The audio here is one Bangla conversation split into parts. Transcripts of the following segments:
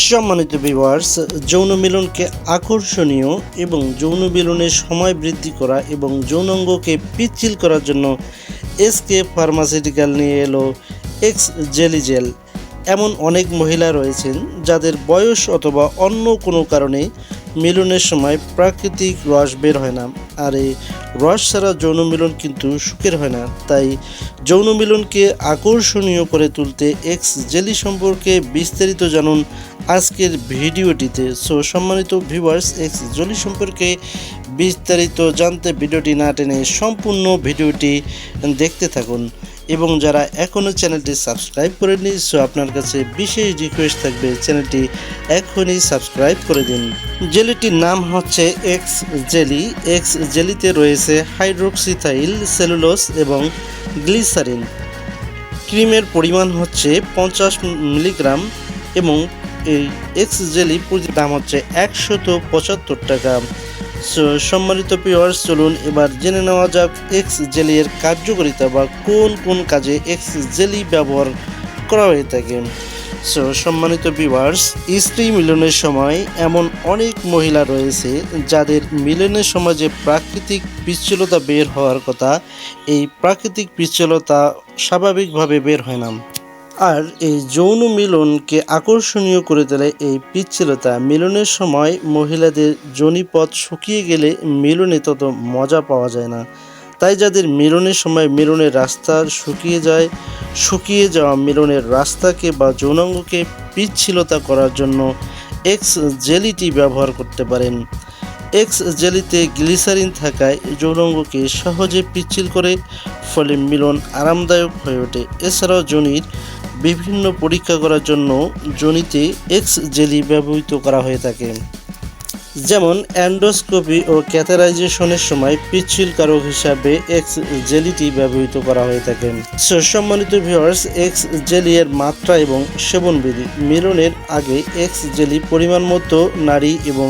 সম্মানিত ভিউয়ার্স যৌন মিলনকে আকর্ষণীয় এবং যৌন মিলনের সময় বৃদ্ধি করা এবং যৌনাঙ্গকে পিচ্ছিল করার জন্য এসকে ফার্মাসিউটিক্যাল নিয়ে এলো এক্স জেলি জেল এমন অনেক মহিলা রয়েছেন যাদের বয়স অথবা অন্য কোনো কারণে মিলনের সময় প্রাকৃতিক রস বের হয় না। আর এই রস ছাড়া যৌন মিলন কিন্তু সুখের হয় না। তাই যৌন মিলনকে আকর্ষণীয় করে তুলতে এক্স জেলি সম্পর্কে বিস্তারিত জানুন আজকের ভিডিওটিতে। সো সম্মানিত ভিউয়ার্স এক্স জেলি সম্পর্কে বিস্তারিত জানতে ভিডিওটি না টেনে সম্পূর্ণ ভিডিওটি দেখতে থাকুন। এবং যারা এখনও চ্যানেলটি সাবস্ক্রাইব করেনি সো আপনার কাছে বিশেষ রিকোয়েস্ট থাকবে চ্যানেলটি এখনই সাবস্ক্রাইব করে দিন। জেলিটির নাম হচ্ছে এক্স জেলি এক্স জেলিতে রয়েছে হাইড্রোক্সিথাইল সেলুলোস এবং গ্লিসারিন ক্রিমের পরিমাণ হচ্ছে পঞ্চাশ মিলিগ্রাম এবং এই এক্স জেলি দাম হচ্ছে একশত পঁচাত্তর টাকা। সো সম্মানিত পিওয়ার্স চলুন এবার জেনে নেওয়া যাক এক্স জেলির কার্যকারিতা বা কোন কোন কাজে এক্স জেলি ব্যবহার করা হয়ে থাকে। সো সম্মানিত ভিউয়ার্স স্ত্রী মিলনের সময় এমন অনেক মহিলা রয়েছে যাদের মিলনের সময় যে প্রাকৃতিক পিচ্ছিলতা বের হওয়ার কথা। এই প্রাকৃতিক পিচ্ছিলতা স্বাভাবিকভাবে বের হয় না। আর এই যৌন মিলনকে আকর্ষণীয় করে তোলে এই পিচ্ছিলতা। মিলনের সময় মহিলাদের যোনিপথ শুকিয়ে গেলে মিলনে তত মজা পাওয়া যায় না। তাই যাদের মিলনের সময় মিলনের রাস্তা শুকিয়ে যায়, শুকিয়ে যাওয়া মিলনের রাস্তাকে বা যৌনাঙ্গকে পিচ্ছিলতা করার জন্য এক্স জেলিটি ব্যবহার করতে পারেন। এক্স জেলিতে গ্লিসারিন থাকায় যৌনাঙ্গকে সহজে পিচ্ছিল করে, ফলে মিলন আরামদায়ক হয়ে ওঠে। এছাড়াও জনির বিভিন্ন পরীক্ষা করার জন্য জনিতে এক্স জেলি ব্যবহৃত করা হয়ে থাকে। যেমন, অ্যান্ডোস্কোপি ও ক্যাথারাইজেশনের সময় পিচ্ছিল কারক হিসাবে এক্স জেলিটি ব্যবহৃত করা হয়ে থাকে। সম্মানিত ভিউয়ার্স এক্স জেলি এর মাত্রা এবং সেবনবিধি। মিলনের আগে এক্স জেলি পরিমাণ মতো নারী এবং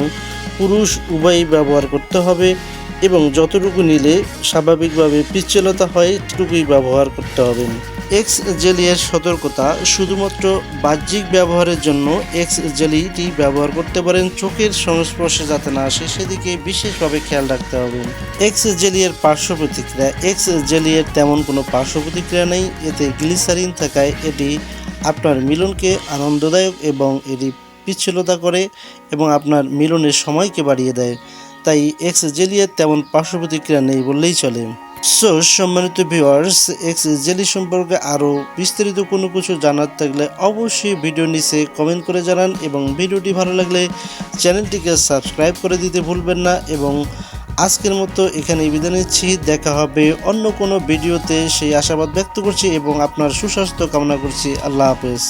পুরুষ উভয়ই ব্যবহার করতে হবে এবং যতটুকু নিলে স্বাভাবিকভাবে পিচ্ছিলতা হয় ততটুকুই ব্যবহার করতে হবে। এক্স জেলিয়ের সতর্কতা শুধুমাত্র বাহ্যিক ব্যবহারের জন্য এক্স জেলিটি ব্যবহার করতে পারেন। চোখের সংস্পর্শে যাতে না আসে, সেদিকে বিশেষভাবে খেয়াল রাখতে হবে। এক্স জেলিয়ের পার্শ্ব প্রতিক্রিয়া এক্স জেলিয়ের তেমন কোনো পার্শ্ব প্রতিক্রিয়া নেই। এতে গ্লিসারিন থাকায় এটি আপনার মিলনকে আনন্দদায়ক এবং এটি পিচ্ছিলতা করে এবং আপনার মিলনের সময়কে বাড়িয়ে দেয়। তাই এক্স জেলিয়ের তেমন পার্শ্ব প্রতিক্রিয়া নেই বললেই চলে। সো সম্মানিত ভিউয়ার্স এক্স জেলি সম্পর্কে আরও বিস্তারিত কোনো কিছু জানার থাকলে অবশ্যই ভিডিও নিচে কমেন্ট করে জানান এবং ভিডিওটি ভালো লাগলে চ্যানেলটিকে সাবস্ক্রাইব করে দিতে ভুলবেন না এবং আজকের মতো এখানে বিদায় নিচ্ছি। দেখা হবে অন্য কোনো ভিডিওতে সেই আশাবাদ ব্যক্ত করছি এবং আপনার সুস্বাস্থ্য কামনা করছি। আল্লাহ হাফেজ।